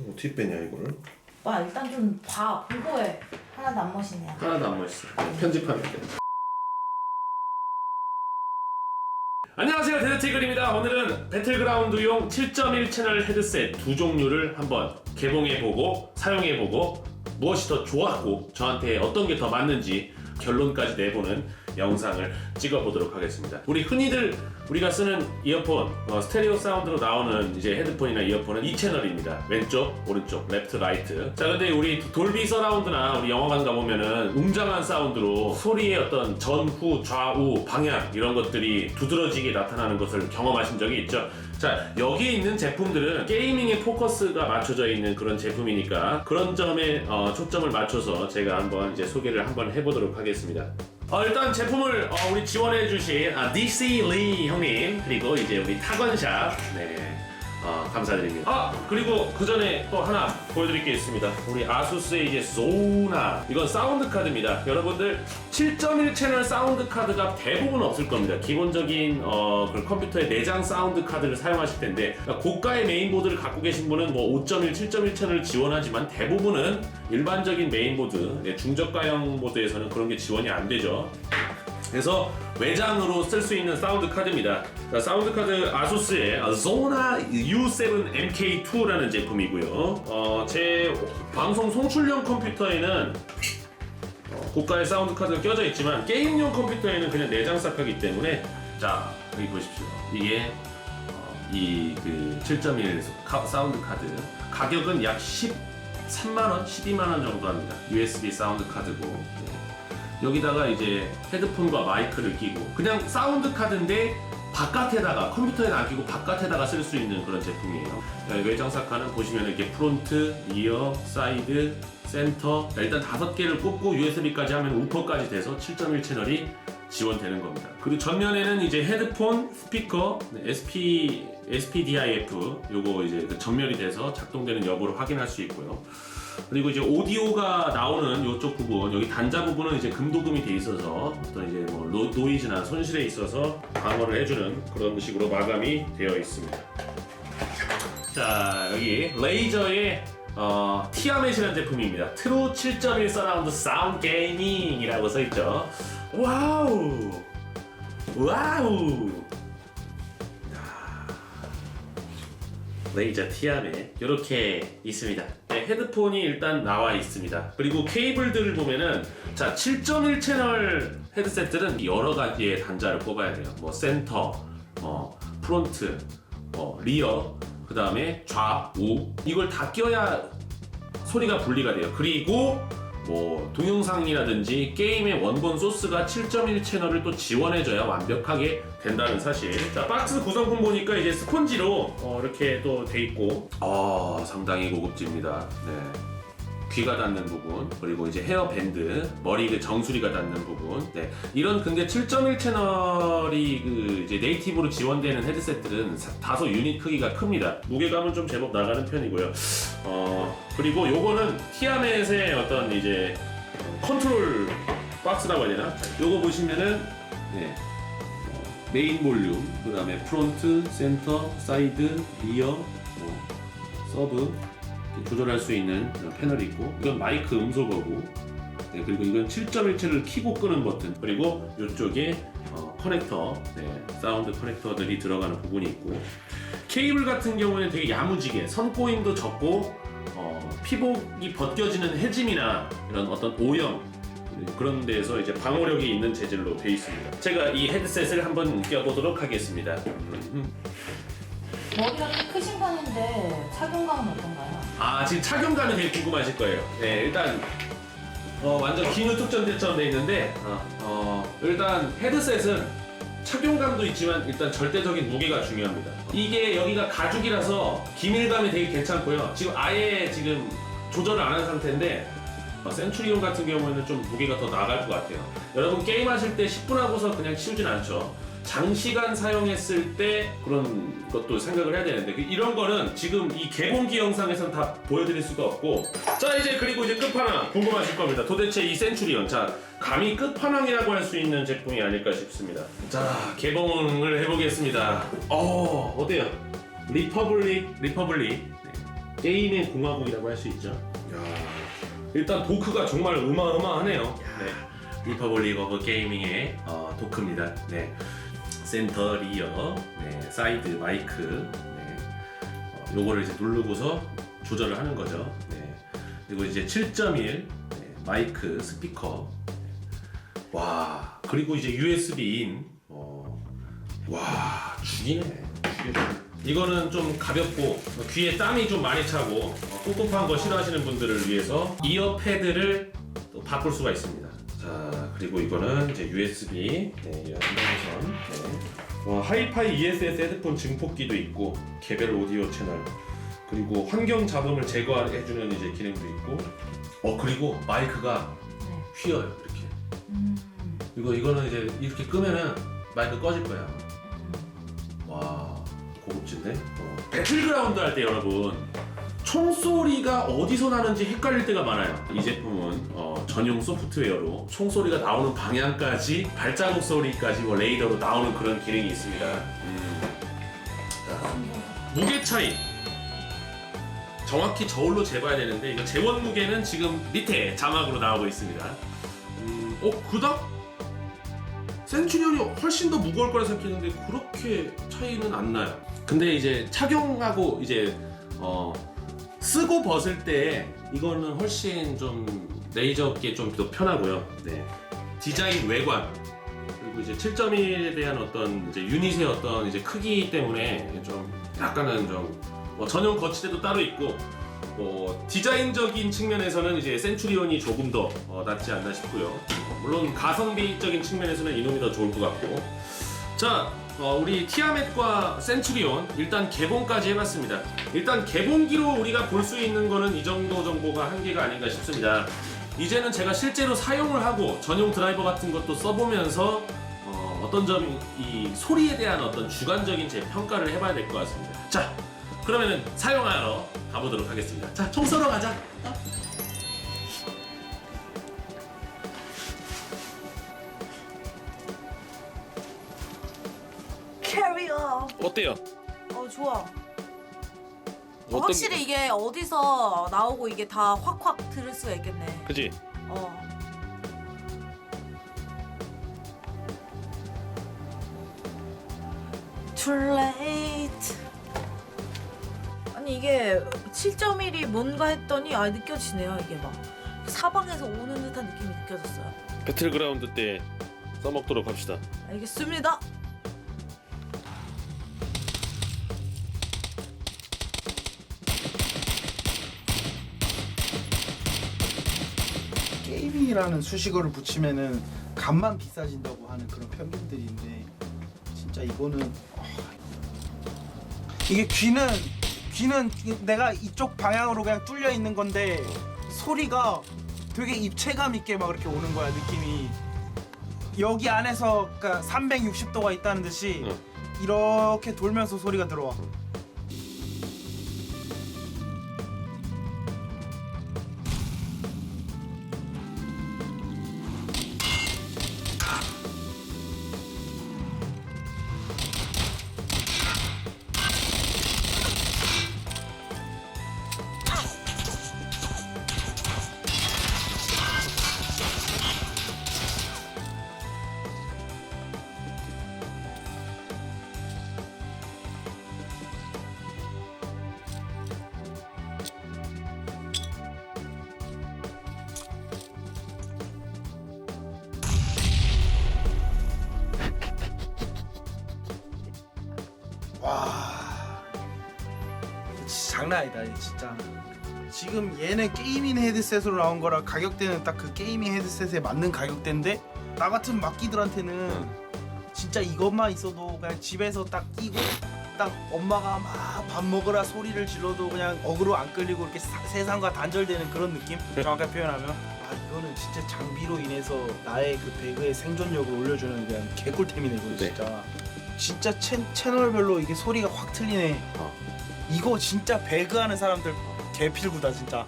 어떻게 빼냐 이거를? 와 일단 좀 봐 보고 해 하나도 안 멋있네요 하나도 안 멋있어. 편집하면 돼. 안녕하세요 데드티글입니다. 오늘은 배틀그라운드용 7.1 채널 헤드셋 두 종류를 한번 개봉해보고 사용해보고 무엇이 더 좋았고 저한테 어떤 게 더 맞는지 결론까지 내보는 영상을 찍어보도록 하겠습니다. 우리 흔히들 우리가 쓰는 이어폰, 어, 스테레오 사운드로 나오는 이제 헤드폰이나 이어폰은 이 채널입니다. 왼쪽, 오른쪽, 레프트, 라이트. 자, 근데 우리 돌비 서라운드나 우리 영화관 가보면은 웅장한 사운드로 소리의 어떤 전후, 좌우, 방향 이런 것들이 두드러지게 나타나는 것을 경험하신 적이 있죠. 자, 여기에 있는 제품들은 게이밍에 포커스가 맞춰져 있는 그런 제품이니까 그런 점에 어, 초점을 맞춰서 제가 한번 이제 소개를 한번 해보도록 하겠습니다. 어, 일단 제품을 어, 우리 지원해 주신 아, DC 리 형님 그리고 이제 우리 타건샵 네 어, 감사드립니다. 아 그리고 그 전에 또 하나 보여드릴 게 있습니다. 우리 아수스의 이제 소나 이건 사운드 카드입니다. 여러분들 7.1 채널 사운드 카드가 대부분 없을 겁니다. 기본적인 어, 그런 컴퓨터의 내장 사운드 카드를 사용하실 텐데 그러니까 고가의 메인보드를 갖고 계신 분은 뭐 5.1, 7.1 채널을 지원하지만 대부분은 일반적인 메인보드, 네, 중저가형 보드에서는 그런 게 지원이 안 되죠. 그래서 외장으로 쓸 수 있는 사운드 카드입니다. 자, 사운드 카드 아수스의 조나 U7 MK2라는 제품이고요. 어, 제 방송 송출용 컴퓨터에는 어, 고가의 사운드 카드가 껴져 있지만 게임용 컴퓨터에는 그냥 내장 삭하기 때문에 자 여기 보십시오. 이게 어, 이그 7.1 사운드 카드 가격은 약 13만 원, 12만 원 정도 합니다. USB 사운드 카드고. 네. 여기다가 이제 헤드폰과 마이크를 끼고 그냥 사운드 카드인데 바깥에다가 컴퓨터에 안 끼고 바깥에다가 쓸 수 있는 그런 제품이에요. 네, 외장 사카는 보시면 이렇게 프론트, 리어, 사이드, 센터 자, 일단 다섯 개를 꽂고 USB까지 하면 우퍼까지 돼서 7.1 채널이 지원되는 겁니다. 그리고 전면에는 이제 헤드폰, 스피커, 네, SP SPDIF 요거 이제 그 전면이 돼서 작동되는 여부를 확인할 수 있고요. 그리고 이제 오디오가 나오는 이쪽 부분 여기 단자 부분은 이제 금도금이 돼 있어서 어떤 이제 뭐 노, 노이즈나 손실에 있어서 방어를 해주는 그런 식으로 마감이 되어 있습니다. 자 여기 레이저의 어, 티아멧이라는 제품입니다. 트루 7.1 서라운드 사운드 게이밍이라고 써있죠. 와우 와우 레이저 티아멧 이렇게 있습니다. 네, 헤드폰이 일단 나와 있습니다. 그리고 케이블들을 보면은 자 7.1 채널 헤드셋들은 여러 가지의 단자를 뽑아야 돼요. 뭐 센터, 어, 프론트, 어, 리어, 그 다음에 좌우 이걸 다 껴야 소리가 분리가 돼요. 그리고 뭐 동영상이라든지 게임의 원본 소스가 7.1 채널을 또 지원해줘야 완벽하게 된다는 사실. 자 박스 구성품 보니까 이제 스폰지로 어, 이렇게 또 돼 있고, 아 상당히 고급집니다. 네. 귀가 닿는 부분 그리고 이제 헤어 밴드 머리 그 정수리가 닿는 부분. 네. 이런 근데 7.1 채널이 그 이제 네이티브로 지원되는 헤드셋들은 사- 다소 유닛 크기가 큽니다. 무게감은 좀 제법 나가는 편이고요. 어 그리고 요거는 티아멧의 어떤 이제 컨트롤 박스라고 해야 되나? 요거 보시면은 네. 어, 메인 볼륨 그 다음에 프론트 센터 사이드 리어 뭐 서브 조절할 수 있는 패널이 있고 이건 마이크 음소 거고 네, 그리고 이건 7.1채를 키고 끄는 버튼 그리고 이쪽에 어, 커넥터 네, 사운드 커넥터들이 들어가는 부분이 있고 케이블 같은 경우에는 되게 야무지게 선꼬임도 적고 어, 피복이 벗겨지는 해짐이나 이런 어떤 오염 네, 그런 데에서 이제 방어력이 있는 재질로 되어 있습니다. 제가 이 헤드셋을 한번 껴보도록 하겠습니다. 음. 머리가 꽤 크신 편인데 착용감은 어떤가요? 아 지금 착용감이 되게 궁금하실 거예요. 네 일단 어, 완전 기누 특전대처럼 돼 있는데 어, 어, 일단 헤드셋은 착용감도 있지만 일단 절대적인 무게가 중요합니다. 이게 여기가 가죽이라서 기밀감이 되게 괜찮고요. 지금 아예 지금 조절을 안 한 상태인데 어, 센츄리온 같은 경우에는 좀 무게가 더 나갈 것 같아요. 여러분 게임하실 때 10분 하고서 그냥 치우진 않죠. 장시간 사용했을 때 그런 것도 생각을 해야 되는데 그- 이런 거는 지금 이 개봉기 영상에선 다 보여드릴 수가 없고 자 이제 그리고 이제 끝판왕 궁금하실 겁니다 도대체 이 센츄리온 자 감히 끝판왕이라고 할 수 있는 제품이 아닐까 싶습니다 자 개봉을 해보겠습니다 어 어때요 리퍼블릭 리퍼블릭 네. 게임의 공화국이라고 할 수 있죠. 일단 도크가 정말 어마어마하네요. 네. 리퍼블릭 오브 게이밍의 어, 도크입니다. 네. 센터, 리어, 네. 사이드, 마이크. 네. 어, 요거를 이제 누르고서 조절을 하는 거죠. 네. 그리고 이제 7.1 네. 마이크, 스피커. 네. 와 그리고 이제 USB-인. 어. 와 죽이네. 이거는 좀 가볍고 귀에 땀이 좀 많이 차고 어, 꿉꿉한 거 싫어하시는 분들을 위해서 이어 패드를 또 바꿀 수가 있습니다. 자 그리고 이거는 이제 USB 네, 연동선 네. 와, 하이파이 ESS 헤드폰 증폭기도 있고 개별 오디오 채널 그리고 환경 자동을 제거해주는 이제 기능도 있고 어 그리고 마이크가 네. 휘어요 이렇게 음. 이거 이거는 이제 이렇게 끄면은 마이크 꺼질 거야. 와 고급진데? 어. 배틀그라운드 할 때 여러분 총소리가 어디서 나는지 헷갈릴 때가 많아요. 이 제품은 어, 전용 소프트웨어로 총소리가 나오는 방향까지 발자국 소리까지 뭐 레이더로 나오는 그런 기능이 있습니다. 음. 자, 무게 차이 정확히 저울로 재봐야 되는데 이거 재원 무게는 지금 밑에 자막으로 나오고 있습니다. 음, 어 그닥 센츄리온이 훨씬 더 무거울 거라 생각했는데 그렇게 차이는 안 나요. 근데 이제 착용하고 이제 어 쓰고 벗을 때 이거는 훨씬 좀 레이저게 좀더 편하고요. 네. 디자인 외관 그리고 이제 7.1에 대한 어떤 이제 유닛의 어떤 이제 크기 때문에 좀 약간은 좀뭐 전용 거치대도 따로 있고 뭐 디자인적인 측면에서는 이제 센츄리온이 조금 더 어, 낫지 않나 싶고요. 어, 물론 가성비적인 측면에서는 이놈이 더 좋을 것 같고. 자, 어, 우리 티아멧과 센츄리온 일단 개봉까지 해봤습니다. 일단 개봉기로 우리가 볼 수 있는 거는 이 정도 정보가 한계가 아닌가 싶습니다. 이제는 제가 실제로 사용을 하고 전용 드라이버 같은 것도 써보면서 어, 떤 점이 이 소리에 대한 어떤 주관적인 제 평가를 해봐야 될 것 같습니다. 자, 그러면은 사용하러 가보도록 하겠습니다. 자, 총 쏘러 가자. 어. 어때요? 어 좋아. 확실히 이게 어디서 나오고 이게 다 확확 들을 수가 있겠네. 그지? 어. Too late. 아니 이게 7.1이 뭔가 했더니 아 느껴지네요 이게 막 사방에서 오는 듯한 느낌이 느껴졌어요. 배틀그라운드 때 써먹도록 합시다. 알겠습니다. 게이밍이라는 수식어를 붙이면은 값만 비싸진다고 하는 그런 편견들이 있는데 진짜 이거는 아, 이게 귀는 귀는 내가 이쪽 방향으로 그냥 뚫려 있는 건데 소리가 되게 입체감 있게 막 이렇게 오는 거야 느낌이. 여기 안에서 그러니까 360도가 있다는 듯이 응. 이렇게 돌면서 소리가 들어와. 와 장난 아니다 이거 진짜. 지금 얘는 게이밍 헤드셋으로 나온 거라 가격대는 딱 그 게이밍 헤드셋에 맞는 가격대인데 나 같은 막기들한테는 진짜 이것만 있어도 그냥 집에서 딱 끼고 딱 엄마가 막 밥 먹으라 소리를 질러도 그냥 어그로 안 끌리고 이렇게 사- 세상과 단절되는 그런 느낌? 정확하게 표현하면? 아 이거는 진짜 장비로 인해서 나의 그 배그의 생존력을 올려주는 그냥 개꿀템이네 이거 네. 진짜. 진짜 채, 채널별로 이게 소리가 확 틀리네. 어. 이거 진짜 배그하는 사람들 개필구다 진짜